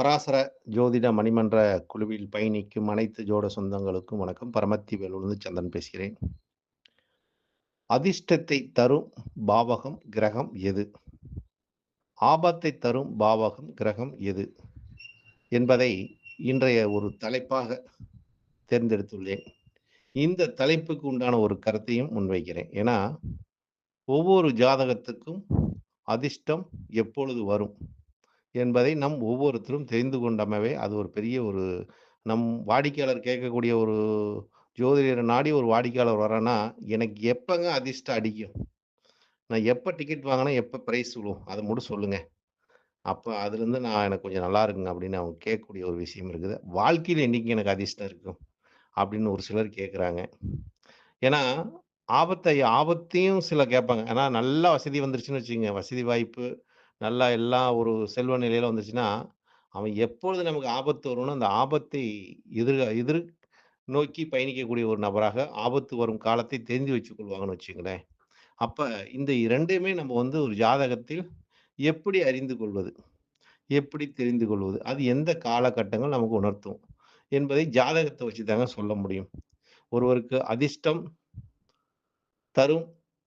பராசர ஜோதிட மணிமன்ற குழுவில் பயணிக்கும் அனைத்து ஜோட சொந்தங்களுக்கும் வணக்கம். பரமத்தி வேலூர்ந்து சந்தன் பேசுகிறேன். அதிர்ஷ்டத்தை தரும் பாவகம் கிரகம் எது? ஆபத்தை தரும் பாவகம் கிரகம் எது? என்பதை இன்றைய ஒரு தலைப்பாக தேர்ந்தெடுத்துள்ளேன். இந்த தலைப்புக்கு உண்டான ஒரு கருத்தையும் முன்வைக்கிறேன். ஏன்னா ஒவ்வொரு ஜாதகத்துக்கும் அதிர்ஷ்டம் எப்பொழுது வரும்? என்பதை நம் ஒவ்வொருத்தரும் தெரிந்து கொண்டமவே அது ஒரு பெரிய ஒரு நம் வாடிக்கையாளர் கேட்கக்கூடிய ஒரு ஜோதிடர் நாடி ஒரு வாடிக்கையாளர் வரேன்னா எனக்கு எப்போங்க அதிர்ஷ்டம் அடிக்கும்? நான் எப்போ டிக்கெட் வாங்கினா எப்போ ப்ரைஸ் விழும்? அதை மட்டும் சொல்லுங்கள் அப்போ அதுலேருந்து நான் எனக்கு கொஞ்சம் நல்லா இருக்குங்க அப்படின்னு அவங்க கேட்கக்கூடிய ஒரு விஷயம் இருக்குது. வாழ்க்கையில் என்றைக்கு எனக்கு அதிர்ஷ்டம் இருக்கும்? அப்படின்னு ஒரு சிலர் கேட்குறாங்க. ஏன்னா ஆபத்தை ஆபத்தையும் சில கேட்பாங்க. ஏன்னா நல்லா வசதி வந்துருச்சுன்னு வச்சுங்க வசதி வாய்ப்பு நல்லா எல்லாம் ஒரு செல்வ நிலையில வந்துச்சுன்னா அவன் எப்பொழுது நமக்கு ஆபத்து வரும்னு அந்த ஆபத்தை எதிர் எதிர் நோக்கி பயணிக்கக்கூடிய ஒரு நபராக ஆபத்து வரும் காலத்தை தெரிந்து வச்சுக்கொள்வாங்கன்னு வச்சுங்களேன் அப்ப இந்த இரண்டுமே நம்ம வந்து ஒரு ஜாதகத்தில் எப்படி அறிந்து கொள்வது? எப்படி தெரிந்து கொள்வது? அது எந்த காலகட்டங்கள் நமக்கு உணர்த்தும்? என்பதை ஜாதகத்தை வச்சு தாங்க சொல்ல முடியும். ஒருவருக்கு அதிர்ஷ்டம் தரும்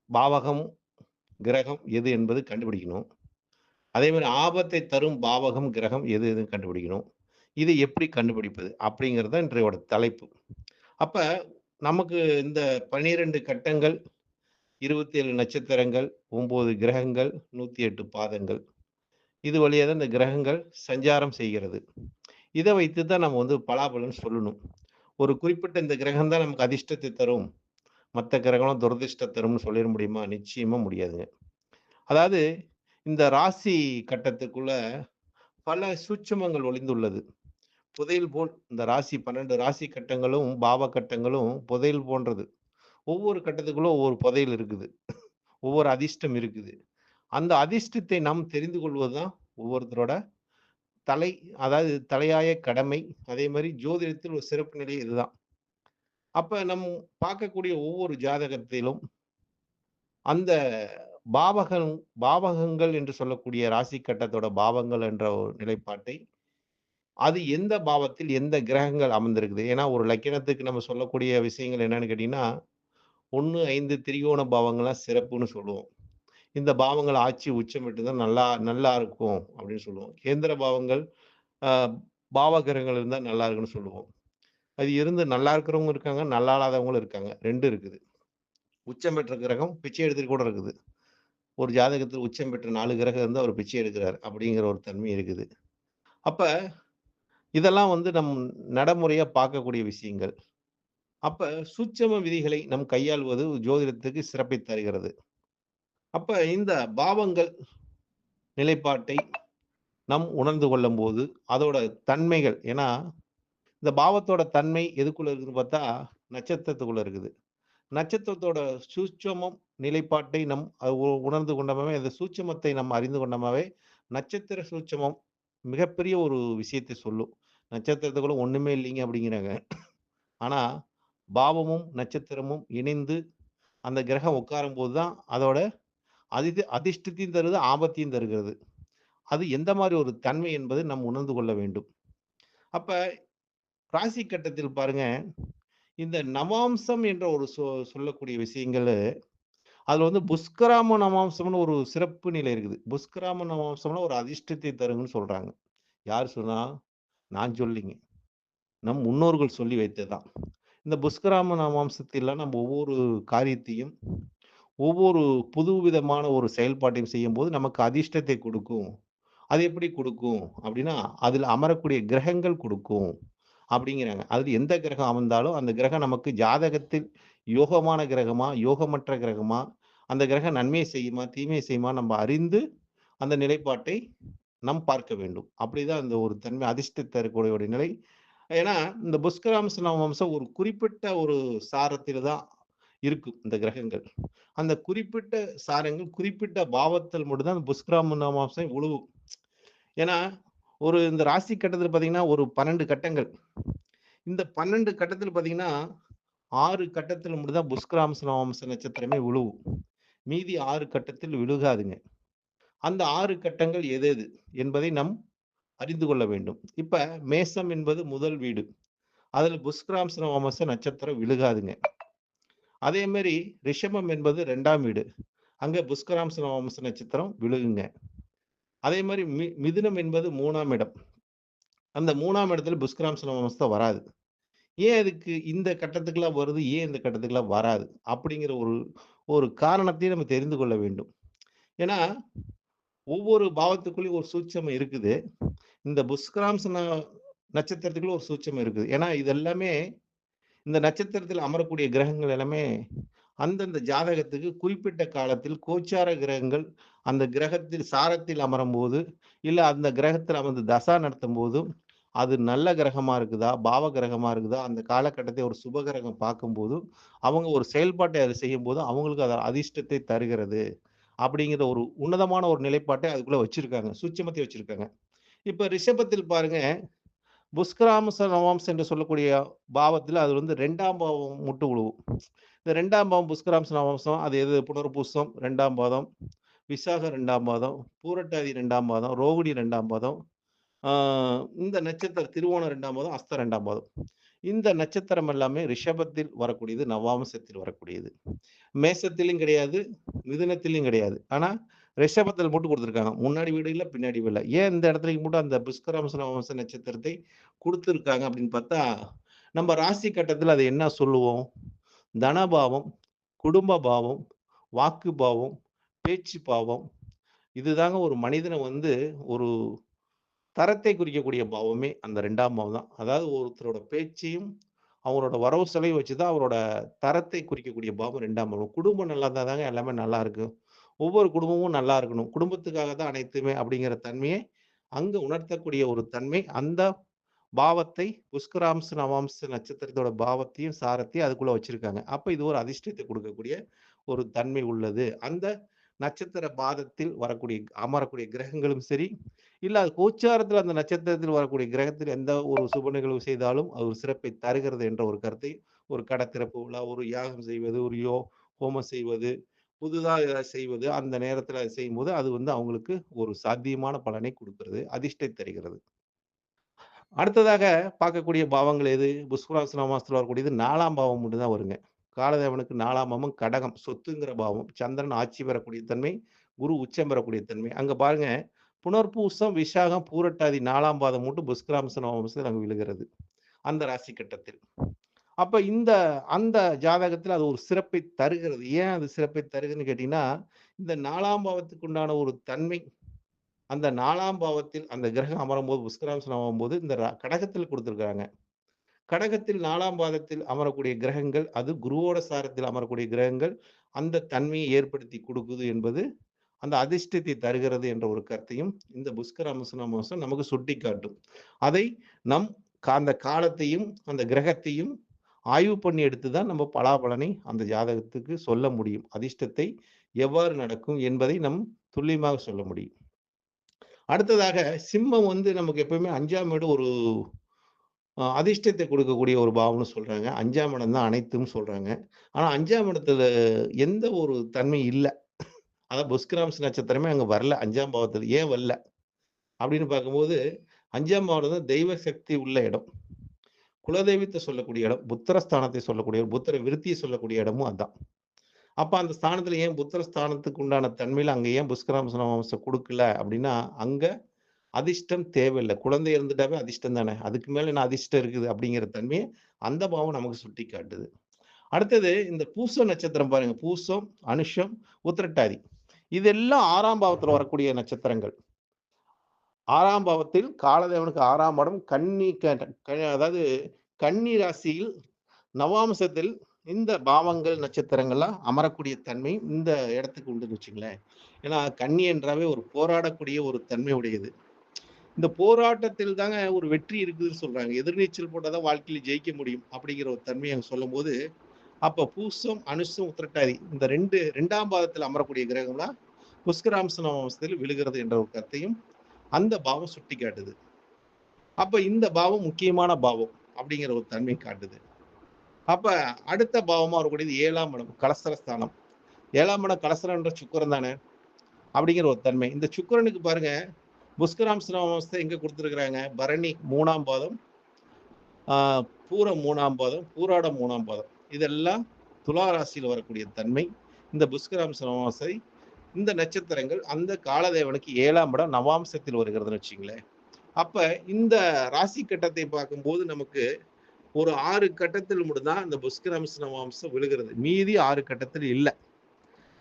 பாவகம் கிரகம் எது என்பது கண்டுபிடிக்கணும். அதே மாதிரி ஆபத்தை தரும் பாவகம் கிரகம் எது எதுன்னு கண்டுபிடிக்கணும். இதை எப்படி கண்டுபிடிப்பது? அப்படிங்கிறது இன்றையோட தலைப்பு. அப்போ நமக்கு இந்த பனிரெண்டு கட்டங்கள் இருபத்தி ஏழு நட்சத்திரங்கள் ஒம்பது கிரகங்கள் நூற்றி எட்டு பாதங்கள் இது வழியாக தான் இந்த கிரகங்கள் சஞ்சாரம் செய்கிறது. இதை வைத்து தான் நம்ம வந்து பலாபலன் சொல்லணும். ஒரு குறிப்பிட்ட இந்த கிரகம் தான் நமக்கு அதிர்ஷ்டத்தை தரும். மற்ற கிரகங்களும் துரதிர்ஷ்டம் தரும்னு சொல்லிட முடியுமா? நிச்சயமாக முடியாதுங்க. அதாவது இந்த ராசி கட்டத்துக்குள்ள பல சூட்சமங்கள் ஒளிந்துள்ளது. புதையல் போல் இந்த ராசி பன்னெண்டு ராசி கட்டங்களும் பாவ கட்டங்களும் புதையல் போன்றது. ஒவ்வொரு கட்டத்துக்குள்ள ஒவ்வொரு புதையல் இருக்குது. ஒவ்வொரு அதிர்ஷ்டம் இருக்குது. அந்த அதிர்ஷ்டத்தை நாம் தெரிந்து கொள்வதுதான் ஒவ்வொருத்தரோட தலை அதாவது தலையாய கடமை. அதே மாதிரி ஜோதிடத்தில் ஒரு சிறப்பு நிலை இதுதான். அப்ப நம் பார்க்கக்கூடிய ஒவ்வொரு ஜாதகத்திலும் அந்த பாவகம் பாவகங்கள் என்று சொல்லக்கூடிய ராசி கட்டத்தோட பாவங்கள் என்ற ஒரு நிலைப்பாட்டை அது எந்த பாவத்தில் எந்த கிரகங்கள் அமர்ந்திருக்குது? ஏன்னா ஒரு லக்கினத்துக்கு நம்ம சொல்லக்கூடிய விஷயங்கள் என்னன்னு கேட்டீங்கன்னா ஒன்று ஐந்து திரிகோண பாவங்கள்லாம் சிறப்புன்னு சொல்லுவோம். இந்த பாவங்கள் ஆட்சி உச்சமிட்டு தான் நல்லா நல்லா இருக்கும் அப்படின்னு சொல்லுவோம். கேந்திர பாவங்கள் பாவ கிரகங்கள் இருந்தால் நல்லா இருக்குன்னு சொல்லுவோம். அது இருந்து நல்லா இருக்கிறவங்க இருக்காங்க நல்லா இல்லாதவங்களும் இருக்காங்க. ரெண்டு இருக்குது. உச்சம் பெற்ற கிரகம் பிச்சை எடுத்துட்டு கூட இருக்குது. ஒரு ஜாதகத்தில் உச்சம் பெற்ற நாலு கிரகம் இருந்து அவர் பிச்சை எடுக்கிறார் அப்படிங்கிற ஒரு தன்மை இருக்குது. அப்போ இதெல்லாம் வந்து நம் நடைமுறையாக பார்க்கக்கூடிய விஷயங்கள். அப்போ சூட்சம விதிகளை நம் கையாள்வது ஜோதிடத்துக்கு சிறப்பை தருகிறது. அப்போ இந்த பாவங்கள் நிலைப்பாட்டை நம் உணர்ந்து கொள்ளும் போது அதோட தன்மைகள் ஏன்னா இந்த பாவத்தோட தன்மை எதுக்குள்ள இருக்குதுன்னு பார்த்தா நட்சத்திரத்துக்குள்ள இருக்குது. நட்சத்திரத்தோட சூட்சமம் நிலைப்பாட்டை நம் உணர்ந்து கொண்டமாவே அந்த சூட்சமத்தை நம்ம அறிந்து கொண்டமாவே நட்சத்திர சூட்சமம் மிகப்பெரிய ஒரு விஷயத்தை சொல்லும். நட்சத்திரத்துக்குள்ள ஒண்ணுமே இல்லைங்க அப்படிங்கிறாங்க. ஆனா பாவமும் நட்சத்திரமும் இணைந்து அந்த கிரகம் உட்காரும் போது தான் அதோட அதி அதிர்ஷ்டத்தையும் தருது ஆபத்தையும் தருகிறது. அது எந்த மாதிரி ஒரு தன்மை என்பது நம் உணர்ந்து கொள்ள வேண்டும். அப்ப ராசி கட்டத்தில் பாருங்க இந்த நவாம்சம் என்ற ஒரு சொ சொல்லக்கூடிய விஷயங்கள் அதில் வந்து புஷ்கராம நமாம்சம்னு ஒரு சிறப்பு நிலை இருக்குது. புஷ்கராம நமாம்சம்னா ஒரு அதிர்ஷ்டத்தை தருங்கன்னு சொல்கிறாங்க யார் சொன்னால் நான் சொல்லிங்க. நம் முன்னோர்கள் சொல்லி வைத்ததுதான். இந்த புஷ்கராம நவாம்சத்தில் நம்ம ஒவ்வொரு காரியத்தையும் ஒவ்வொரு புது விதமான ஒரு செயல்பாட்டையும் செய்யும்போது நமக்கு அதிர்ஷ்டத்தை கொடுக்கும். அது எப்படி கொடுக்கும்? அப்படின்னா அதில் அமரக்கூடிய கிரகங்கள் கொடுக்கும் அப்படிங்கிறாங்க. அது எந்த கிரகம் அமர்ந்தாலும் அந்த கிரகம் நமக்கு ஜாதகத்தில் யோகமான கிரகமா யோகமற்ற கிரகமா அந்த கிரகம் நன்மையை செய்யுமா தீமையை செய்யுமா நம்ம அறிந்து அந்த நிலைப்பாட்டை நம் பார்க்க வேண்டும். அப்படிதான் அந்த ஒரு தன்மை அதிர்ஷ்டத்தை இருக்கக்கூடிய ஒரு நிலை. ஏன்னா இந்த புஷ்கராம்ச நவம்சம் ஒரு குறிப்பிட்ட ஒரு சாரத்தில் தான் இருக்கும் இந்த கிரகங்கள். அந்த குறிப்பிட்ட சாரங்கள் குறிப்பிட்ட பாவத்தில் மட்டும்தான் அந்த புஷ்கராம நவம்சம் உழுவும் ஏன்னா ஒரு இந்த ராசி கட்டத்தில் பார்த்தீங்கன்னா ஒரு பன்னெண்டு கட்டங்கள். இந்த பன்னெண்டு கட்டத்தில் பார்த்தீங்கன்னா ஆறு கட்டத்தில் மட்டும்தான் புஷ்கராம்ச நவம்ச நட்சத்திரமே விழுவும் மீதி ஆறு கட்டத்தில் விழுகாதுங்க. அந்த ஆறு கட்டங்கள் எது எது என்பதை நம் அறிந்து கொள்ள வேண்டும். இப்ப மேசம் என்பது முதல் வீடு. அதில் புஷ்கிராம்ச நவமச நட்சத்திரம் விழுகாதுங்க. அதே மாதிரி ரிஷபம் என்பது ரெண்டாம் வீடு. அங்க புஷ்கராம்ச நவமச நட்சத்திரம் விழுகுங்க. அதே மாதிரி மி மிதுனம் என்பது மூணாம் இடம். அந்த மூணாம் இடத்துல புஷ்கராம்ச நவமஸ்தான் வராது. ஏன் அதுக்கு இந்த கட்டத்துக்கெல்லாம் வருது? ஏன் இந்த கட்டத்துக்குலாம் வராது? அப்படிங்கிற ஒரு ஒரு காரணத்தையும் நம்ம தெரிந்து கொள்ள வேண்டும். ஏன்னா ஒவ்வொரு பாவத்துக்குள்ளேயும் ஒரு சூட்சம் இருக்குது. இந்த புஷ்கராம்ச ந- நட்சத்திரத்துக்குள்ள ஒரு சூட்சம் இருக்குது. ஏன்னா இது எல்லாமே இந்த நட்சத்திரத்தில் அமரக்கூடிய கிரகங்கள் எல்லாமே அந்தந்த ஜாதகத்துக்கு குறிப்பிட்ட காலத்தில் கோச்சார கிரகங்கள் அந்த கிரகத்தில் சாரத்தில் அமரும் போது இல்லை அந்த கிரகத்தில் அமர்ந்து தசா நடத்தும் போதும் அது நல்ல கிரகமாக இருக்குதா? பாவ கிரகமாக இருக்குதா? அந்த காலகட்டத்தை ஒரு சுப கிரகம் பார்க்கும்போது அவங்க ஒரு செயல்பாட்டை அதை செய்யும் போது அவங்களுக்கு அது அதிர்ஷ்டத்தை தருகிறது. அப்படிங்கிற ஒரு உன்னதமான ஒரு நிலைப்பாட்டை அதுக்குள்ளே வச்சுருக்காங்க. சுச்சமத்தை வச்சுருக்காங்க. இப்போ ரிஷபத்தில் பாருங்க புஷ்கராமச நவாம்ஸ் என்று சொல்லக்கூடிய பாவத்தில் அது வந்து ரெண்டாம் பாவம் முட்டு விழுவும் இந்த ரெண்டாம் பாவம் புஷ்கராம்ச நவாம்சம் அது எது? புனர்பூசம் ரெண்டாம் பாதம் விசாக ரெண்டாம் பாதம் பூரட்டாதி ரெண்டாம் பாதம் ரோகிணி ரெண்டாம் பாதம் இந்த நட்சத்திரம் திருவோணம் ரெண்டாம் பாதம் அஸ்த ரெண்டாம் பாதம். இந்த நட்சத்திரம் எல்லாமே ரிஷபத்தில் வரக்கூடியது நவாம்சத்தில் வரக்கூடியது. மேசத்திலும் கிடையாது மிதுனத்திலும் கிடையாது. ஆனா ரிஷபத்தில் மட்டும் கொடுத்துருக்காங்க. முன்னாடி வீடு இல்லை பின்னாடி வீடு இல்லை. ஏன் இந்த இடத்துலையும் மட்டும் அந்த புஷ்கராம்ச நவாம்ச நட்சத்திரத்தை கொடுத்துருக்காங்க அப்படின்னு பார்த்தா நம்ம ராசி கட்டத்தில் அதை என்ன சொல்லுவோம்? தனபாவம் குடும்ப பாவம் வாக்கு பாவம் பேச்சு பாவம். இதுதாங்க ஒரு மனிதனை வந்து ஒரு தரத்தை குறிக்கக்கூடிய பாவமே அந்த ரெண்டாம் பாவம் தான். அதாவது ஒருத்தரோட பேச்சையும் அவரோட வரவு செலவு வச்சுதான் அவரோட தரத்தை குறிக்கக்கூடிய பாவம் ரெண்டாம் பாவம். குடும்பம் நல்லா இருந்தால் தாங்க எல்லாமே நல்லா இருக்கும். ஒவ்வொரு குடும்பமும் நல்லா இருக்கணும். குடும்பத்துக்காக தான் அனைத்துமே அப்படிங்கிற தன்மையை அங்கே உணர்த்தக்கூடிய ஒரு தன்மை அந்த பாவத்தை புஷ்கராம்ச நவாம்ச நட்சத்திரத்தோட பாவத்தையும் சாரத்தையும் அதுக்குள்ள வச்சிருக்காங்க. அப்ப இது ஒரு அதிர்ஷ்டத்தை கொடுக்கக்கூடிய ஒரு தன்மை உள்ளது. அந்த நட்சத்திர பாதத்தில் வரக்கூடிய அமரக்கூடிய கிரகங்களும் சரி இல்லை அது கோச்சாரத்தில் அந்த நட்சத்திரத்தில் வரக்கூடிய கிரகத்தில் எந்த ஒரு சுப நிகழ்வு செய்தாலும் அது ஒரு சிறப்பை தருகிறது என்ற ஒரு கருத்தை ஒரு கடத்திறப்பு விழா ஒரு யாகம் செய்வது ஒரு யோ ஹோமம் செய்வது புதுதாக ஏதாவது செய்வது அந்த நேரத்தில் அதை செய்யும்போது அது வந்து அவங்களுக்கு ஒரு சாத்தியமான பலனை கொடுக்கிறது அதிர்ஷ்டை தருகிறது. அடுத்ததாக பார்க்கக்கூடிய பாவங்கள் எது? புஷ்கராசன மாசத்துல வரக்கூடியது நாலாம் பாவம் மட்டும் தான் வருங்க. காலதேவனுக்கு நாலாம் பாவம் கடகம் சொத்துங்கிற பாவம் சந்திரன் ஆட்சி பெறக்கூடிய தன்மை குரு உச்சம் பெறக்கூடிய தன்மை. அங்கே பாருங்க புனர்பூசம் விசாகம் பூரட்டாதி நாலாம் பாதம் மட்டும் புஷ்கராம்ச நவம்சத்தில் அங்கே விழுகிறது அந்த ராசி கட்டத்தில். அப்போ இந்த அந்த ஜாதகத்தில் அது ஒரு சிறப்பை தருகிறது. ஏன் அது சிறப்பை தருகிறதுன்னு கேட்டிங்கன்னா இந்த நாலாம் பாவத்துக்கு உண்டான ஒரு தன்மை அந்த நாலாம் பாவத்தில் அந்த கிரகம் அமரும் போது புஷ்கராம்சனம் ஆகும்போது இந்த கடகத்தில் கொடுத்துருக்காங்க கடகத்தில் நாலாம் பாதத்தில் அமரக்கூடிய கிரகங்கள் அது குருவோட சாரத்தில் அமரக்கூடிய கிரகங்கள் அந்த தன்மையை ஏற்படுத்தி கொடுக்குது என்பது அந்த அதிர்ஷ்டத்தை தருகிறது என்ற ஒரு கருத்தையும் இந்த புஷ்கர அம்சம் நமக்கு சுட்டி காட்டும் அதை நம் கா- அந்த காலத்தையும் அந்த கிரகத்தையும் ஆய்வு பண்ணி எடுத்து தான் நம்ம பலாபலனை அந்த ஜாதகத்துக்கு சொல்ல முடியும். அதிர்ஷ்டத்தை எவ்வாறு நடக்கும் என்பதை நம் துல்லியமாக சொல்ல முடியும். அடுத்ததாக சிம்மம் வந்து நமக்கு எப்பவுமே அஞ்சாம் வீடு ஒரு அதிர்ஷ்டத்தை கொடுக்கக்கூடிய ஒரு பாவம்னு சொல்கிறாங்க அஞ்சாம் இடம் தான் அனைத்தும் சொல்கிறாங்க ஆனால் அஞ்சாம் இடத்துல எந்த ஒரு தன்மை இல்லை. அதான் புஷ்கிராம்ஸ் நட்சத்திரமே அங்கே வரல. அஞ்சாம் பாவத்தில் ஏன் வரல? அப்படின்னு பார்க்கும்போது அஞ்சாம் பாவம் தான் தெய்வ சக்தி உள்ள இடம். குலதெய்வத்தை சொல்லக்கூடிய இடம் புத்திரஸ்தானத்தை சொல்லக்கூடிய புத்திர விருத்தியை சொல்லக்கூடிய இடமும் அதுதான் அப்போ அந்த ஸ்தானத்தில் ஏன் புத்திரஸ்தானத்துக்கு உண்டான தன்மையில் அங்கே ஏன் புஷ்கராம்ச கொடுக்கல அப்படின்னா அங்கே அதிர்ஷ்டம் தேவையில்லை. குழந்தை இருந்துட்டாவே அதிர்ஷ்டம் தானே? அதுக்கு மேலே என்ன அதிர்ஷ்டம் இருக்குது அப்படிங்கிற தன்மையை அந்த பாவம் நமக்கு சுட்டி காட்டுது. அடுத்தது இந்த பூசம் நட்சத்திரம் பாருங்க. பூசம் அனுஷம் உத்திரட்டாதி. இதெல்லாம் ஆறாம் பாவத்தில் வரக்கூடிய நட்சத்திரங்கள். ஆறாம் பாவத்தில் காலதேவனுக்கு ஆறாம் படம் கன்னி க- க- அதாவது கன்னி ராசியில் நவாம்சத்தில் இந்த பாவங்கள் நட்சத்திரங்கள்லாம் அமரக்கூடிய தன்மை இந்த இடத்துக்கு உண்டுன்னு வச்சுங்களேன். ஏன்னா கன்னி என்றாவே ஒரு போராடக்கூடிய ஒரு தன்மை உடையது. இந்த போராட்டத்தில் தாங்க ஒரு வெற்றி இருக்குதுன்னு சொல்றாங்க. எதிர்நீச்சல் போட்டாதான் வாழ்க்கையில ஜெயிக்க முடியும் அப்படிங்கிற ஒரு தன்மையை அங்க சொல்லும் போது அப்ப பூசம் அனுசம் உத்திரட்டாதி இந்த ரெண்டு ரெண்டாம் பாதத்தில் அமரக்கூடிய கிரகம்லாம் புஷ்கராம்ச வம்சத்தில் விழுகிறது என்ற ஒரு கருத்தையும் அந்த பாவம் சுட்டி காட்டுது அப்ப இந்த பாவம் முக்கியமான பாவம் அப்படிங்கிற ஒரு தன்மை காட்டுது. அப்ப அடுத்த பாவமா வரக்கூடியது ஏழாம் இடம் கலசரஸ்தானம். ஏழாம் இடம் கலசரன்ற சுக்கரன் தானே அப்படிங்கிற ஒரு தன்மை. இந்த சுக்கரனுக்கு பாருங்க புஷ்கராம் நவாம்சத்தை எங்கே கொடுத்துருக்குறாங்க? பரணி மூணாம் பாதம் ஆஹ் பூரம் மூணாம் பாதம் பூராடம் மூணாம் பாதம். இதெல்லாம் துலா ராசியில் வரக்கூடிய தன்மை. இந்த புஷ்கராம் நவாம்சை இந்த நட்சத்திரங்கள் அந்த காலதேவனுக்கு ஏழாம் இடம் நவாம்சத்தில் வருகிறதுன்னு வச்சுங்களேன் அப்ப இந்த ராசி கட்டத்தை பார்க்கும்போது நமக்கு ஒரு ஆறு கட்டத்தில் மட்டும்தான் இந்த புஷ்கரம்ச நவாம்சம் விழுகிறது. மீதி ஆறு கட்டத்தில் இல்லை.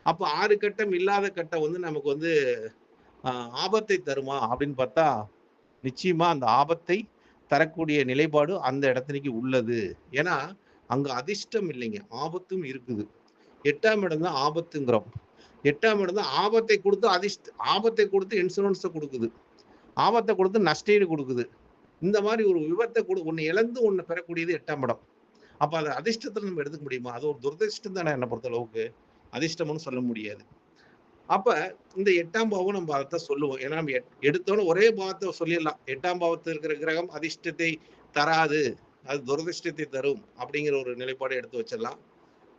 அப்போ ஆறு கட்டம் இல்லாத கட்டம் வந்து நமக்கு வந்து ஆபத்தை தருமா அப்படின்னு பார்த்தா நிச்சயமா அந்த ஆபத்தை தரக்கூடிய நிலைப்பாடு அந்த இடத்துக்கு உள்ளது. ஏன்னா அங்க அதிர்ஷ்டம் இல்லைங்க. ஆபத்தும் இருக்குது. எட்டாம் இடம் தான் ஆபத்துங்கிறோம். எட்டாம் இடம் தான் ஆபத்தை கொடுத்து அதிர்ஷ்ட ஆபத்தை கொடுத்து இன்சூரன்ஸை கொடுக்குது. ஆபத்தை கொடுத்து நஷ்டீடு கொடுக்குது. இந்த மாதிரி ஒரு விபத்தை கொடு ஒன்று இழந்து ஒன்று பெறக்கூடியது எட்டாம் இடம். அப்போ அதை அதிர்ஷ்டத்தில் நம்ம எடுத்துக்க முடியுமா? அது ஒரு துரதிர்ஷ்டம் தானே என்னை பொறுத்த அளவுக்கு அதிர்ஷ்டம்னு சொல்ல முடியாது. அப்ப இந்த எட்டாம் பாவம் நம்ம அதை சொல்லுவோம். ஏன்னா நம்ம எட்- எடுத்தோன்னு ஒரே பாவத்தை சொல்லிடலாம். எட்டாம் பாவத்தில் இருக்கிற கிரகம் அதிர்ஷ்டத்தை தராது. அது துரதிர்ஷ்டத்தை தரும் அப்படிங்கிற ஒரு நிலைப்பாடு எடுத்து வச்சிடலாம்.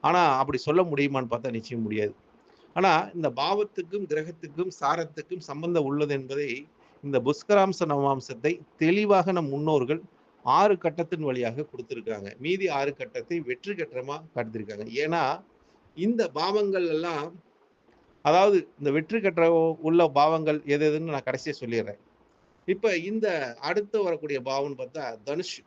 ஆனா அப்படி சொல்ல முடியுமான்னு பார்த்தா நிச்சயம் முடியாது. ஆனா இந்த பாவத்துக்கும் கிரகத்துக்கும் சாரத்துக்கும் சம்பந்தம் உள்ளது என்பதை இந்த புஷ்கராம்ச நவாம்சத்தை தெளிவாக நம் முன்னோர்கள் ஆறு கட்டத்தின் வழியாக கொடுத்துருக்காங்க. மீதி ஆறு கட்டத்தை வெற்றி கட்டமா காட்டியிருக்காங்க. ஏன்னா இந்த பாவங்கள் எல்லாம் அதாவது இந்த வெற்றி கற்ற உள்ள பாவங்கள் எது எதுன்னு நான் கடைசியாக சொல்லிடுறேன். இப்போ இந்த அடுத்து வரக்கூடிய பாவம்னு பார்த்தா தனுஷ்.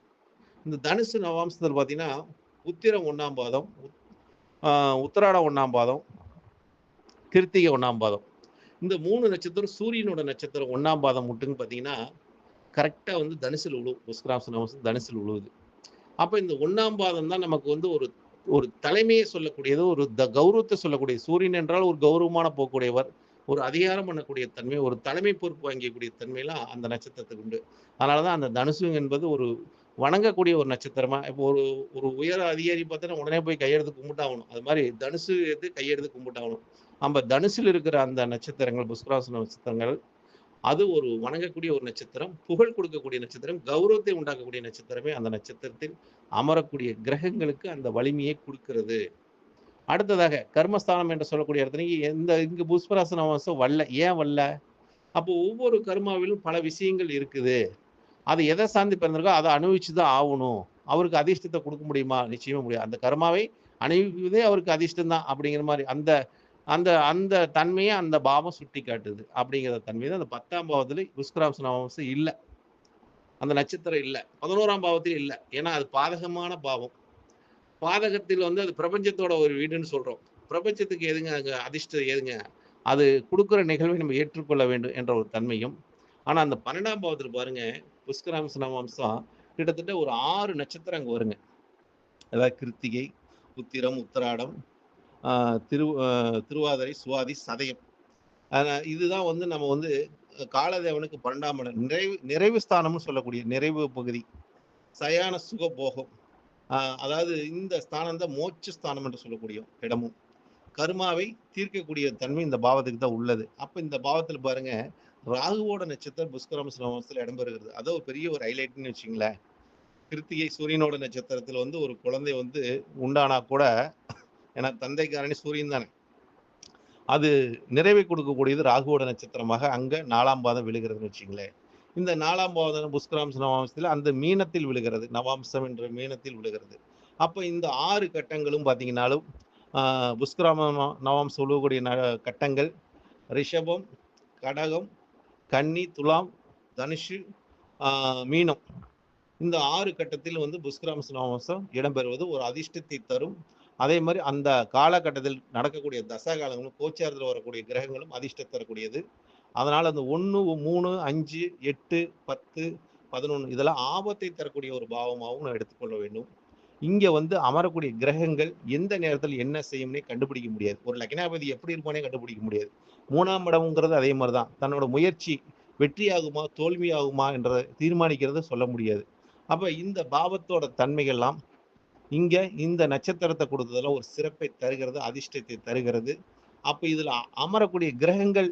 இந்த தனுசு நவாம்சத்தில் பார்த்தீங்கன்னா உத்திரம் ஒன்றாம் பாதம் உத்- ஆஹ் உத்திராடம் பாதம் கிருத்திகை ஒன்றாம் பாதம். இந்த மூணு நட்சத்திரம் சூரியனோட நட்சத்திரம் ஒன்றாம் பாதம் மட்டும் பார்த்தீங்கன்னா கரெக்டாக வந்து தனுசில் உழுவும் புஷ்கராம்ச நவாம்சம் தனுசில் உழுவுது. அப்போ இந்த ஒன்றாம் பாதம் தான் நமக்கு வந்து ஒரு ஒரு தலைமையை சொல்லக்கூடியது ஒரு த கௌரவத்தை சொல்லக்கூடிய சூரியன் என்றால் ஒரு கௌரவமான போக்கூடியவர் ஒரு அதிகாரம் பண்ணக்கூடிய தன்மை ஒரு தலைமை பொறுப்பு வாங்கக்கூடிய தன்மையெல்லாம் அந்த நட்சத்திரத்துக்கு உண்டு. அதனாலதான் அந்த தனுசு என்பது ஒரு வணங்கக்கூடிய ஒரு நட்சத்திரமா இப்போ ஒரு ஒரு உயர் அதிகாரி பார்த்தோன்னா உடனே போய் கையெழுத்து கும்பிட்டாகணும். அது மாதிரி தனுசு எடுத்து கையெழுத்து கும்பிட்டாகணும். நம்ம தனுசில் இருக்கிற அந்த நட்சத்திரங்கள் புஷ்கராசன நட்சத்திரங்கள் அது ஒரு வணங்கக்கூடிய ஒரு நட்சத்திரம் புகழ் கொடுக்கக்கூடிய நட்சத்திரம் கௌரவத்தை உண்டாக்கக்கூடிய நட்சத்திரமே அந்த நட்சத்திரத்தில் அமரக்கூடிய கிரகங்களுக்கு அந்த வலிமையை கொடுக்கிறது. அடுத்ததாக கர்மஸ்தானம் என்று சொல்லக்கூடிய இடத்துல எந்த இங்கு புஷ்பராசன வம்சம் வரல. ஏன் வரல? அப்போ ஒவ்வொரு கர்மாவிலும் பல விஷயங்கள் இருக்குது. அது எதை சார்ந்து பிறந்திருக்கோ அதை அனுபவிச்சு தான் ஆகணும். அவருக்கு அதிர்ஷ்டத்தை கொடுக்க முடியுமா? நிச்சயமா முடியாது. அந்த கர்மாவை அணிவிப்பதே அவருக்கு அதிர்ஷ்டம் தான் அப்படிங்கிற மாதிரி அந்த அந்த அந்த தன்மையை அந்த பாவம் சுட்டி காட்டுது. அப்படிங்கிற தன்மை தான் அந்த பத்தாம் பாவத்துல புஷ்கராம்ச நவம்சம் இல்லை. அந்த நட்சத்திரம் இல்லை. பதினோராம் பாவத்திலும் இல்லை. ஏன்னா அது பாதகமான பாவம். பாதகத்தில் வந்து அது பிரபஞ்சத்தோட ஒரு வீடுன்னு சொல்றோம். பிரபஞ்சத்துக்கு எதுங்க அங்கே அதிர்ஷ்டம் எதுங்க? அது கொடுக்குற நிகழ்வை நம்ம ஏற்றுக்கொள்ள வேண்டும் என்ற ஒரு தன்மையும். ஆனால் அந்த பன்னெண்டாம் பாவத்தில் பாருங்க புஷ்கராம்ச நவம்சம் கிட்டத்தட்ட ஒரு ஆறு நட்சத்திரம் அங்கே வருங்க. அதாவது கிருத்திகை உத்திரம் உத்திராடம் திரு திருவாதிரை சுவாதி சதயம். இதுதான் வந்து நம்ம வந்து காலதேவனுக்கு பன்னெண்டாம் இடம். நிறைவு நிறைவு ஸ்தானம்னு சொல்லக்கூடிய நிறைவு பகுதி. சயான சுக போகம் அதாவது இந்த ஸ்தானம் தான் மோட்ச ஸ்தானம் என்று சொல்லக்கூடிய இடமும். கர்மாவை தீர்க்கக்கூடிய தன்மை இந்த பாவத்துக்கு தான் உள்ளது. அப்போ இந்த பாவத்தில் பாருங்க ராகுவோட நட்சத்திரம் புஷ்கரம் சிரமத்தில் இடம்பெறுகிறது அது ஒரு பெரிய ஒரு ஹைலைட்னு வச்சுங்களேன். கிருத்திகை சூரியனோட நட்சத்திரத்தில் வந்து ஒரு குழந்தை வந்து உண்டானா கூட ஏன்னா தந்தைக்காரணி சூரியன் தானே. அது நிறைவை கொடுக்கக்கூடியது ராகுவோட நட்சத்திரமாக அங்க நாலாம் பாதம் விழுகிறதுன்னு வச்சுங்களேன் இந்த நாலாம் பாதம் புஷ்கராம்ச நவாம்சத்தில் அந்த மீனத்தில் விழுகிறது. நவாம்சம் என்ற மீனத்தில் விழுகிறது. அப்போ இந்த ஆறு கட்டங்களும் பார்த்தீங்கன்னாலும் ஆஹ் புஷ்கராம நவாம்சம் விழுகக்கூடிய ந- கட்டங்கள் ரிஷபம் கடகம் கன்னி துலாம் தனுஷு ஆஹ் மீனம். இந்த ஆறு கட்டத்தில் வந்து புஷ்கராம்ச நவாம்சம் இடம்பெறுவது ஒரு அதிர்ஷ்டத்தை தரும். அதே மாதிரி அந்த காலகட்டத்தில் நடக்கக்கூடிய தசா காலங்களும் கோச்சாரத்தில் வரக்கூடிய கிரகங்களும் அதிர்ஷ்டம் தரக்கூடியது. அதனால் அந்த ஒன்று மூணு அஞ்சு எட்டு பத்து பதினொன்று இதெல்லாம் ஆபத்தை தரக்கூடிய ஒரு பாவமாகவும் நான் எடுத்துக்கொள்ள வேண்டும். இங்கே வந்து அமரக்கூடிய கிரகங்கள் எந்த நேரத்தில் என்ன செய்யும்னே கண்டுபிடிக்க முடியாது. ஒரு லக்னாபதி எப்படி இருப்பானே கண்டுபிடிக்க முடியாது. மூணாம் இடம்ங்கிறது அதே மாதிரி தான் தன்னோட முயற்சி வெற்றியாகுமா தோல்வியாகுமா என்ற தீர்மானிக்கிறத சொல்ல முடியாது. அப்போ இந்த பாவத்தோட தன்மைகள்லாம் இங்க இந்த நட்சத்திரத்தை கொடுத்ததுல ஒரு சிறப்பை தருகிறது அதிர்ஷ்டத்தை தருகிறது. அப்ப இதுல அமரக்கூடிய கிரகங்கள்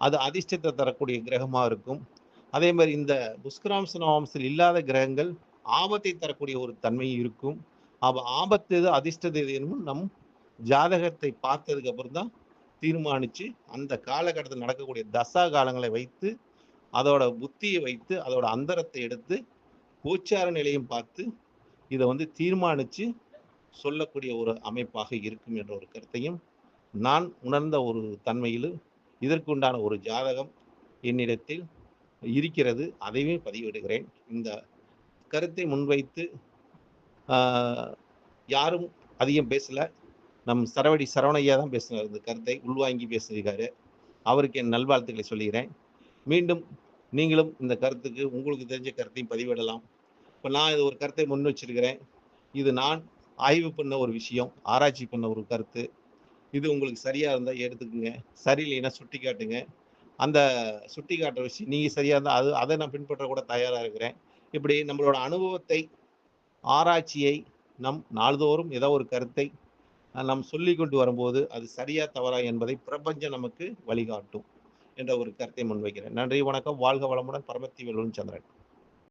அது அதிர்ஷ்டத்தை தரக்கூடிய கிரகமா இருக்கும். அதே மாதிரி இந்த புஷ்கராம்ச நவாம்சில் இல்லாத கிரகங்கள் ஆபத்தை தரக்கூடிய ஒரு தன்மை இருக்கும். அப்ப ஆபத்து எது அதிர்ஷ்டத்தை எது என்னும் நம் ஜாதகத்தை பார்த்ததுக்கு அப்புறம் தான் தீர்மானிச்சு அந்த காலகட்டத்தில் நடக்கக்கூடிய தசா காலங்களை வைத்து அதோட புத்தியை வைத்து அதோட அந்தரத்தை எடுத்து கோச்சார நிலையும் பார்த்து இதை வந்து தீர்மானித்து சொல்லக்கூடிய ஒரு அமைப்பாக இருக்கும் என்ற ஒரு கருத்தையும் நான் உணர்ந்த ஒரு தன்மையில் இதற்குண்டான ஒரு ஜாதகம் என்னிடத்தில் இருக்கிறது. அதையுமே பதிவிடுகிறேன். இந்த கருத்தை முன்வைத்து யாரும் அதிகம் பேசலை. நம் சரவடி சரவணையா தான் பேசினார் இந்த கருத்தை. உள்வாங்கி பேசியிருக்காரு. அவருக்கு என் நல்வாழ்த்துக்களை சொல்லுகிறேன் மீண்டும் நீங்களும் இந்த கருத்துக்கு உங்களுக்கு தெரிஞ்ச கருத்தையும் பதிவிடலாம். இப்போ நான் இது ஒரு கருத்தை முன் வச்சிருக்கிறேன். இது நான் ஆய்வு பண்ண ஒரு விஷயம் ஆராய்ச்சி பண்ண ஒரு கருத்து. இது உங்களுக்கு சரியாக இருந்தால் எடுத்துக்கோங்க. சரியில்லைன்னா சுட்டி காட்டுங்க. அந்த சுட்டி காட்டுற விஷயம் நீங்கள் சரியாக இருந்தால் அது அதை நான் பின்பற்ற கூட தயாராக இருக்கிறேன். இப்படி நம்மளோட அனுபவத்தை ஆராய்ச்சியை நம் நாள்தோறும் ஏதோ ஒரு கருத்தை நம் நாம் சொல்லி கொண்டு வரும்போது அது சரியா தவறா என்பதை பிரபஞ்சம் நமக்கு வழிகாட்டும் என்ற ஒரு கருத்தை முன்வைக்கிறேன். நன்றி வணக்கம். வாழ்க வளமுடன் பரமத்தி வேலுடன் சந்திரன்.